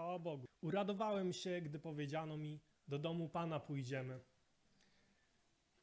chwała Bogu. Uradowałem się, gdy powiedziano mi, do domu Pana pójdziemy.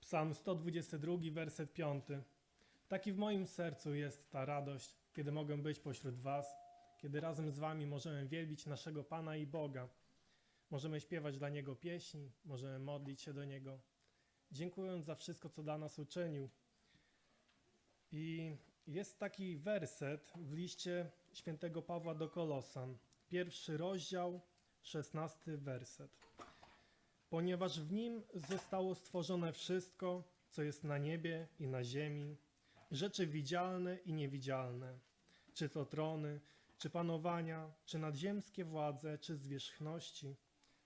Psalm 122, werset 5. Taki w moim sercu jest ta radość, kiedy mogę być pośród Was, kiedy razem z Wami możemy wielbić naszego Pana i Boga. Możemy śpiewać dla Niego pieśni, możemy modlić się do Niego, dziękując za wszystko, co dla nas uczynił. I jest taki werset w liście świętego Pawła do Kolosan, pierwszy rozdział, szesnasty werset. Ponieważ w nim zostało stworzone wszystko, co jest na niebie i na ziemi, rzeczy widzialne i niewidzialne, czy to trony, czy panowania, czy nadziemskie władze, czy zwierzchności.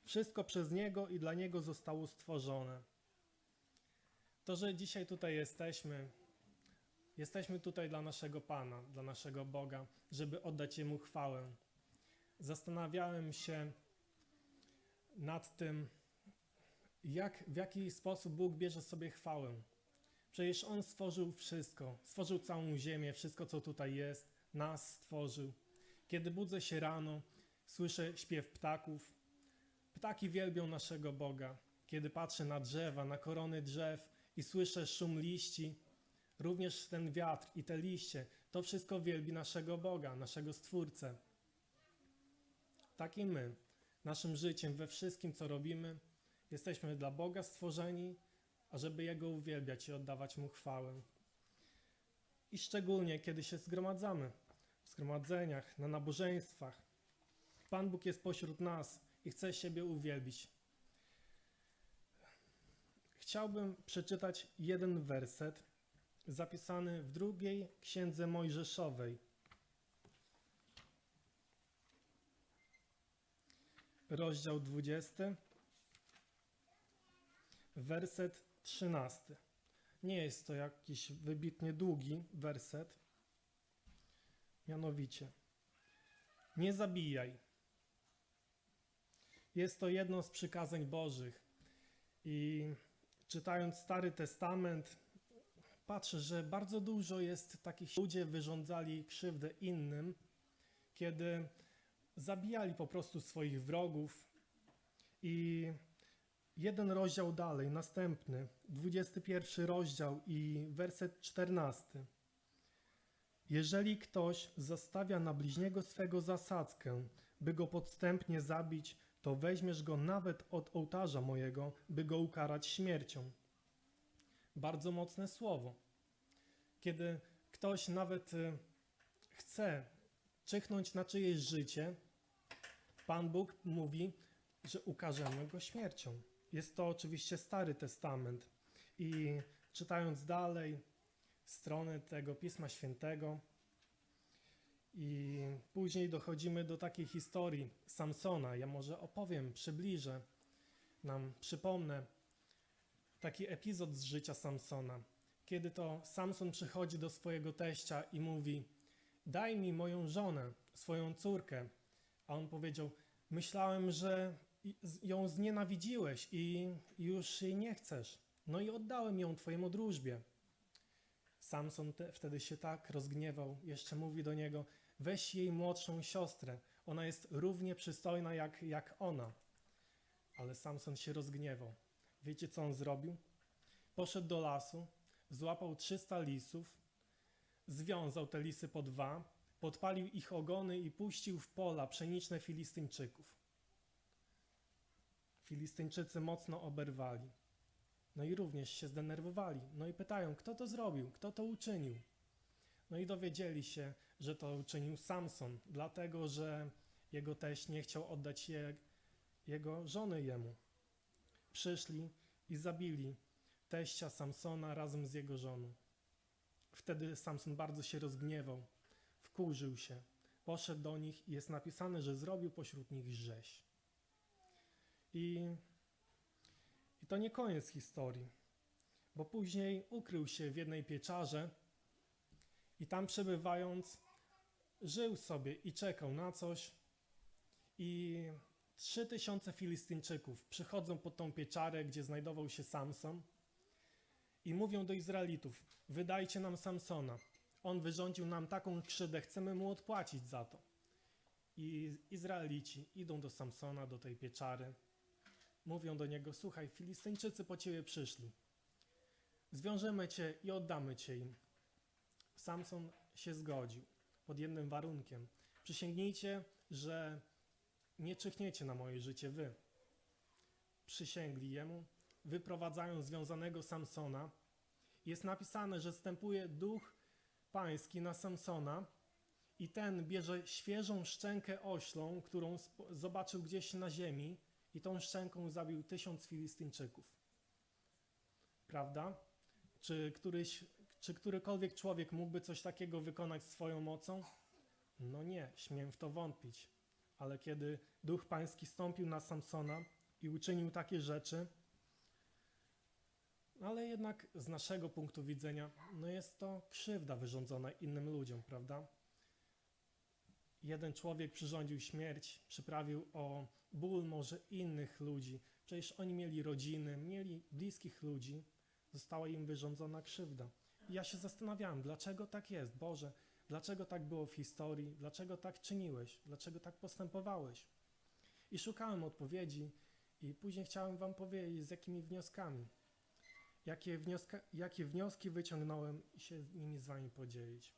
Wszystko przez Niego i dla Niego zostało stworzone. To, że dzisiaj tutaj jesteśmy, jesteśmy tutaj dla naszego Pana, dla naszego Boga, żeby oddać Jemu chwałę. Zastanawiałem się nad tym, jak, w jaki sposób Bóg bierze sobie chwałę. Przecież On stworzył wszystko, stworzył całą ziemię, wszystko co tutaj jest, nas stworzył. Kiedy budzę się rano, słyszę śpiew ptaków. Ptaki wielbią naszego Boga. Kiedy patrzę na drzewa, na korony drzew i słyszę szum liści, również ten wiatr i te liście, to wszystko wielbi naszego Boga, naszego Stwórcę. Tak i my, naszym życiem, we wszystkim, co robimy, jesteśmy dla Boga stworzeni, ażeby Jego uwielbiać i oddawać Mu chwałę. I szczególnie, kiedy się zgromadzamy, w zgromadzeniach, na nabożeństwach. Pan Bóg jest pośród nas i chce siebie uwielbić. Chciałbym przeczytać jeden werset zapisany w drugiej księdze Mojżeszowej. Rozdział 20, werset 13. Nie jest to jakiś wybitnie długi werset. Mianowicie, nie zabijaj. Jest to jedno z przykazań Bożych. I czytając Stary Testament, patrzę, że bardzo dużo jest takich ludzie wyrządzali krzywdę innym, kiedy zabijali po prostu swoich wrogów. I jeden rozdział dalej, następny, 21 rozdział i werset 14. Jeżeli ktoś zostawia na bliźniego swego zasadzkę, by go podstępnie zabić, to weźmiesz go nawet od ołtarza mojego, by go ukarać śmiercią. Bardzo mocne słowo. Kiedy ktoś nawet y, chce czychnąć na czyjeś życie, Pan Bóg mówi, że ukażemy go śmiercią. Jest to oczywiście Stary Testament. I czytając dalej strony tego Pisma Świętego, i później dochodzimy do takiej historii Samsona. Ja może opowiem, przybliżę nam, przypomnę taki epizod z życia Samsona. Kiedy to Samson przychodzi do swojego teścia i mówi: Daj mi moją żonę, swoją córkę. A on powiedział: Myślałem, że ją znienawidziłeś i już jej nie chcesz. No i oddałem ją twojemu drużbie. Samson te, wtedy się tak rozgniewał, jeszcze mówi do niego: Weź jej młodszą siostrę, ona jest równie przystojna jak, jak ona. Ale Samson się rozgniewał. Wiecie, co on zrobił? Poszedł do lasu, złapał 300 lisów, związał te lisy po dwa, podpalił ich ogony i puścił w pola pszeniczne Filistyńczyków. Filistyńczycy mocno oberwali. No i również się zdenerwowali. No i pytają, kto to zrobił, kto to uczynił. No i dowiedzieli się, że to uczynił Samson, dlatego że jego teść nie chciał oddać je, jego żony jemu. Przyszli i zabili teścia Samsona razem z jego żoną. Wtedy Samson bardzo się rozgniewał, wkurzył się, poszedł do nich i jest napisane, że zrobił pośród nich rzeź. I, I to nie koniec historii, bo później ukrył się w jednej pieczarze i tam przebywając, żył sobie i czekał na coś. I trzy tysiące Filistyńczyków przychodzą pod tą pieczarę, gdzie znajdował się Samson i mówią do Izraelitów: Wydajcie nam Samsona. On wyrządził nam taką krzydę, chcemy mu odpłacić za to. I Izraelici idą do Samsona, do tej pieczary. Mówią do niego: Słuchaj, Filistyńczycy po ciebie przyszli. Zwiążemy cię i oddamy cię im. Samson się zgodził pod jednym warunkiem. Przysięgnijcie, że nie czyhniecie na moje życie wy. Przysięgli jemu, wyprowadzają związanego Samsona. Jest napisane, że stępuje duch pański na Samsona i ten bierze świeżą szczękę oślą, którą zobaczył gdzieś na ziemi i tą szczęką zabił tysiąc Filistyńczyków. Prawda? Czy, któryś, czy którykolwiek człowiek mógłby coś takiego wykonać swoją mocą? No nie, śmiem w to wątpić. Ale kiedy duch pański stąpił na Samsona i uczynił takie rzeczy, ale jednak z naszego punktu widzenia, no jest to krzywda wyrządzona innym ludziom, prawda? Jeden człowiek przyrządził śmierć, przyprawił o ból może innych ludzi. Przecież oni mieli rodziny, mieli bliskich ludzi. Została im wyrządzona krzywda. I ja się zastanawiałem, dlaczego tak jest, Boże, dlaczego tak było w historii, dlaczego tak czyniłeś, dlaczego tak postępowałeś. I szukałem odpowiedzi, i później chciałem Wam powiedzieć, z jakimi wnioskami. Jakie, wnioska, jakie wnioski wyciągnąłem i się nimi z Wami podzielić.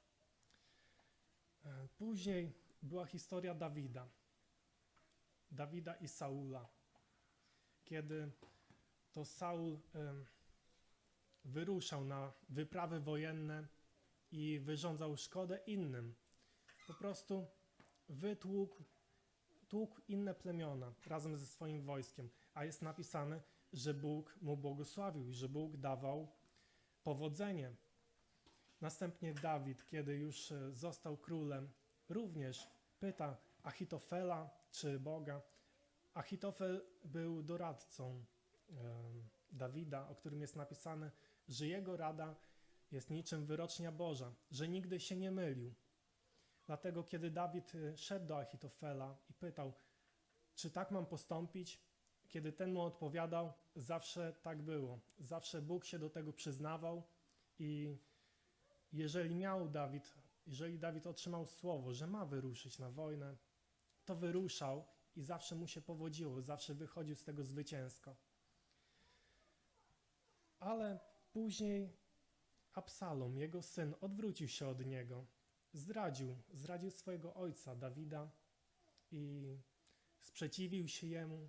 E, Później była historia Dawida. Dawida i Saula. Kiedy to Saul wyruszał na wyprawy wojenne i wyrządzał szkodę innym. Po prostu wytłukł tłukł inne plemiona razem ze swoim wojskiem, a jest napisane, że Bóg mu błogosławił i że Bóg dawał powodzenie. Następnie Dawid, kiedy już e, został królem, również pyta Achitofela czy Boga. Achitofel był doradcą Dawida, o którym jest napisane, że jego rada jest niczym wyrocznia Boża, że nigdy się nie mylił. Dlatego, kiedy Dawid y, szedł do Achitofela i pytał, czy tak mam postąpić, kiedy ten mu odpowiadał, zawsze tak było. Zawsze Bóg się do tego przyznawał i jeżeli miał Dawid, jeżeli Dawid otrzymał słowo, że ma wyruszyć na wojnę, to wyruszał i zawsze mu się powodziło, zawsze wychodził z tego zwycięsko. Ale później Absalom, jego syn, odwrócił się od niego zdradził, zdradził swojego ojca Dawida i sprzeciwił się jemu.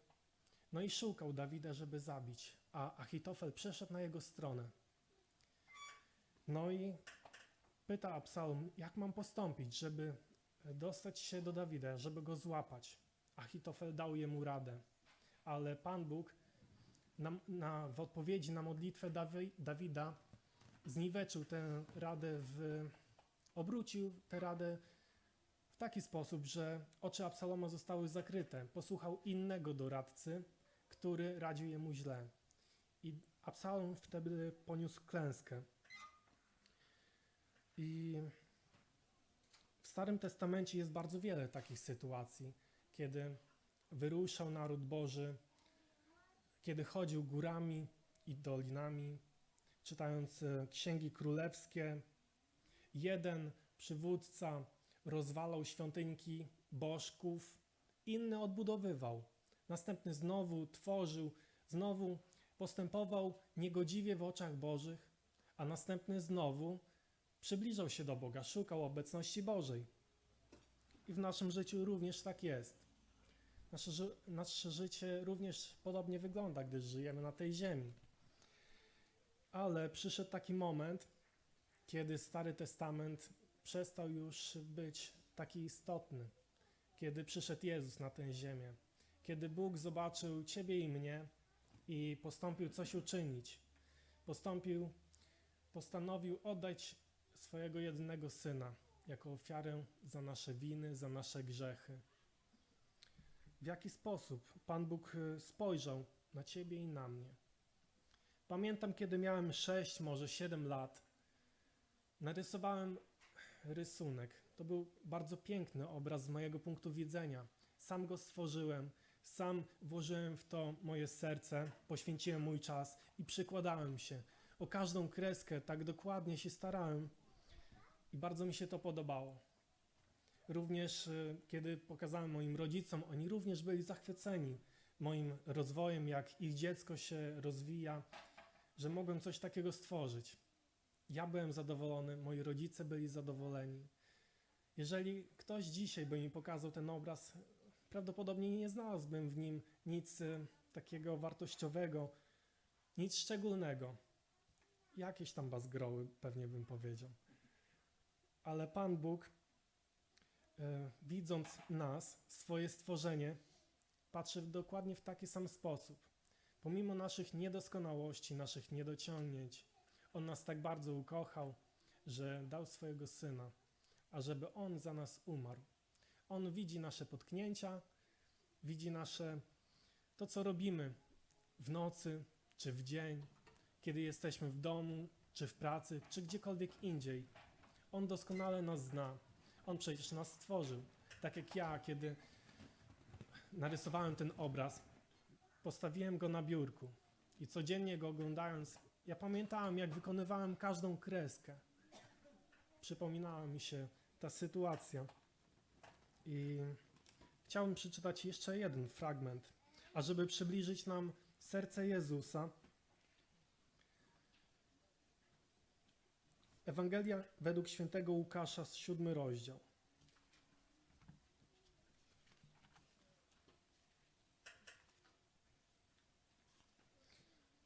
No i szukał Dawida, żeby zabić, a Achitofel przeszedł na jego stronę. No i pyta Absalom, jak mam postąpić, żeby dostać się do Dawida, żeby go złapać. Achitofel dał jemu radę, ale Pan Bóg na, na, w odpowiedzi na modlitwę Dawi, Dawida zniweczył tę radę w obrócił tę radę w taki sposób, że oczy Absaloma zostały zakryte. Posłuchał innego doradcy, który radził jemu źle. I Absalom wtedy poniósł klęskę. I w Starym Testamencie jest bardzo wiele takich sytuacji, kiedy wyruszał naród Boży, kiedy chodził górami i dolinami, czytając e, księgi królewskie, jeden przywódca rozwalał świątynki bożków, inny odbudowywał. Następny znowu tworzył, znowu postępował niegodziwie w oczach Bożych, a następny znowu przybliżał się do Boga, szukał obecności Bożej. I w naszym życiu również tak jest. Nasze, nasze życie również podobnie wygląda, gdyż żyjemy na tej ziemi. Ale przyszedł taki moment, kiedy Stary Testament przestał już być taki istotny, kiedy przyszedł Jezus na tę ziemię, kiedy Bóg zobaczył Ciebie i mnie i postąpił coś uczynić, postąpił, postanowił oddać swojego jedynego Syna jako ofiarę za nasze winy, za nasze grzechy. W jaki sposób Pan Bóg y, spojrzał na Ciebie i na mnie? Pamiętam, kiedy miałem 6, może 7 lat, narysowałem rysunek. To był bardzo piękny obraz z mojego punktu widzenia. Sam go stworzyłem, sam włożyłem w to moje serce, poświęciłem mój czas i przykładałem się. O każdą kreskę tak dokładnie się starałem i bardzo mi się to podobało. również y, kiedy pokazałem moim rodzicom, oni również byli zachwyceni moim rozwojem, jak ich dziecko się rozwija, że mogłem coś takiego stworzyć. Ja byłem zadowolony, moi rodzice byli zadowoleni. Jeżeli ktoś dzisiaj by mi pokazał ten obraz, prawdopodobnie nie znalazłbym w nim nic y, takiego wartościowego, nic szczególnego. Jakieś tam bazgroły, pewnie bym powiedział. Ale Pan Bóg, y, widząc nas, swoje stworzenie, patrzy dokładnie w taki sam sposób. Pomimo naszych niedoskonałości, naszych niedociągnięć, On nas tak bardzo ukochał, że dał swojego Syna, ażeby On za nas umarł. On widzi nasze potknięcia, widzi nasze to, co robimy w nocy czy w dzień, kiedy jesteśmy w domu, czy w pracy, czy gdziekolwiek indziej. On doskonale nas zna. On przecież nas stworzył. Tak jak ja, kiedy narysowałem ten obraz, postawiłem go na biurku i codziennie go oglądając, ja pamiętałem, jak wykonywałem każdą kreskę. Przypominała mi się ta sytuacja. I chciałbym przeczytać jeszcze jeden fragment, ażeby przybliżyć nam serce Jezusa. Ewangelia według świętego Łukasza, siódmy rozdział.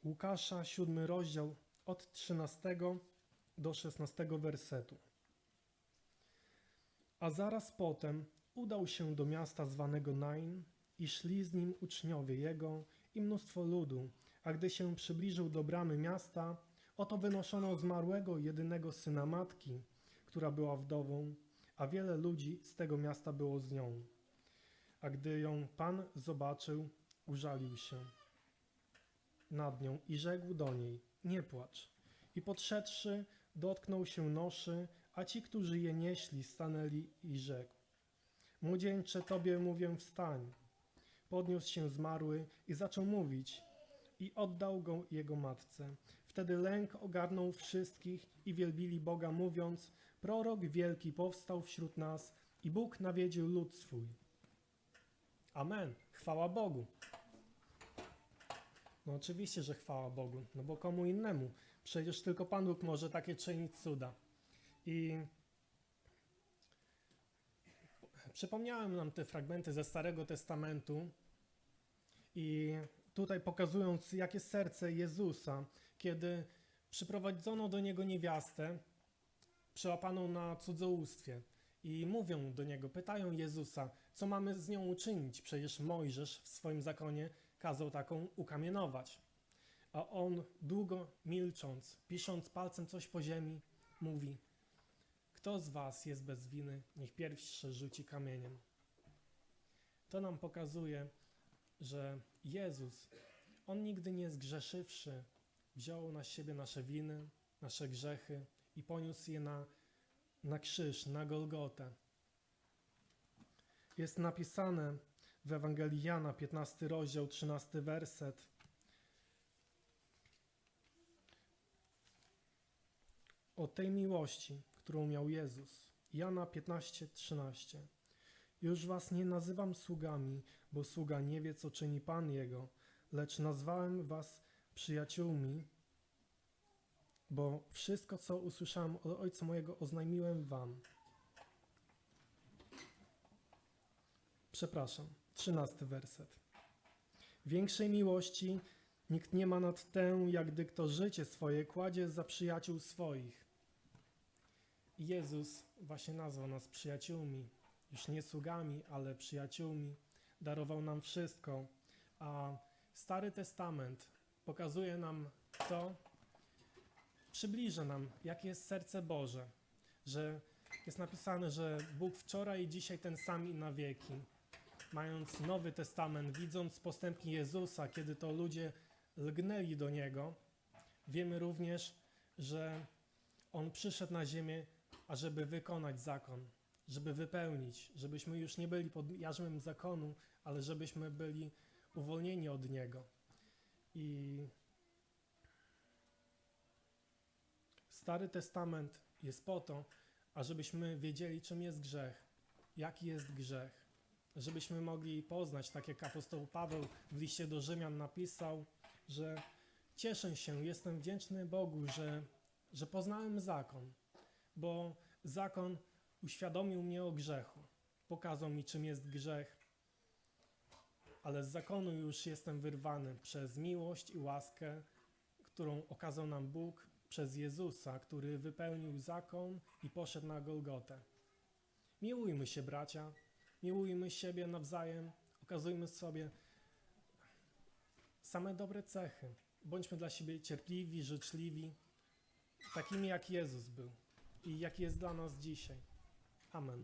Łukasza, siódmy rozdział, od 13 do 16 wersetu. A zaraz potem udał się do miasta zwanego Nain i szli z nim uczniowie jego i mnóstwo ludu. A gdy się przybliżył do bramy miasta, oto wynoszono zmarłego jedynego syna matki, która była wdową, a wiele ludzi z tego miasta było z nią. A gdy ją Pan zobaczył, użalił się nad nią i rzekł do niej: Nie płacz. I podszedłszy, dotknął się noszy, a ci, którzy je nieśli, stanęli i rzekł: Młodzieńcze, tobie mówię, wstań. Podniósł się zmarły i zaczął mówić, i oddał go jego matce. Wtedy lęk ogarnął wszystkich i wielbili Boga, mówiąc: Prorok wielki powstał wśród nas i Bóg nawiedził lud swój. Amen. Chwała Bogu. No oczywiście, że chwała Bogu, no bo komu innemu? Przecież tylko Pan Bóg może takie czynić cuda. I przypomniałem nam te fragmenty ze Starego Testamentu i tutaj pokazując, jakie serce Jezusa, kiedy przyprowadzono do Niego niewiastę, przełapaną na cudzołóstwie i mówią do Niego, pytają Jezusa, co mamy z nią uczynić? Przecież Mojżesz w swoim zakonie kazał taką ukamienować. A on, długo milcząc, pisząc palcem coś po ziemi, mówi: Kto z was jest bez winy, niech pierwszy rzuci kamieniem. To nam pokazuje, że Jezus, on nigdy nie zgrzeszywszy, wziął na siebie nasze winy, nasze grzechy i poniósł je na, na krzyż, na Golgotę. Jest napisane, w Ewangelii Jana, 15 rozdział, 13 werset. O tej miłości, którą miał Jezus. Jana 15, 13. Już was nie nazywam sługami, bo sługa nie wie, co czyni Pan Jego, lecz nazwałem was przyjaciółmi, bo wszystko, co usłyszałem od Ojca mojego, oznajmiłem wam. Przepraszam. Trzynasty werset. Większej miłości nikt nie ma nad tę, jak gdy kto życie swoje kładzie za przyjaciół swoich. Jezus właśnie nazwał nas przyjaciółmi, już nie sługami, ale przyjaciółmi. Darował nam wszystko, a Stary Testament pokazuje nam to, przybliża nam, jakie jest serce Boże, że jest napisane, że Bóg wczoraj i dzisiaj ten sam i na wieki mając Nowy Testament, widząc postępki Jezusa, kiedy to ludzie lgnęli do Niego, wiemy również, że On przyszedł na ziemię, ażeby wykonać zakon, żeby wypełnić, żebyśmy już nie byli pod jarzmem zakonu, ale żebyśmy byli uwolnieni od Niego. I Stary Testament jest po to, ażebyśmy wiedzieli, czym jest grzech, jaki jest grzech. Żebyśmy mogli poznać, tak jak apostoł Paweł w liście do Rzymian napisał, że cieszę się, jestem wdzięczny Bogu, że, że poznałem zakon, bo zakon uświadomił mnie o grzechu, pokazał mi, czym jest grzech, ale z zakonu już jestem wyrwany przez miłość i łaskę, którą okazał nam Bóg przez Jezusa, który wypełnił zakon i poszedł na Golgotę. Miłujmy się, bracia, miłujmy siebie nawzajem, okazujmy sobie same dobre cechy. Bądźmy dla siebie cierpliwi, życzliwi, takimi jak Jezus był i jaki jest dla nas dzisiaj. Amen.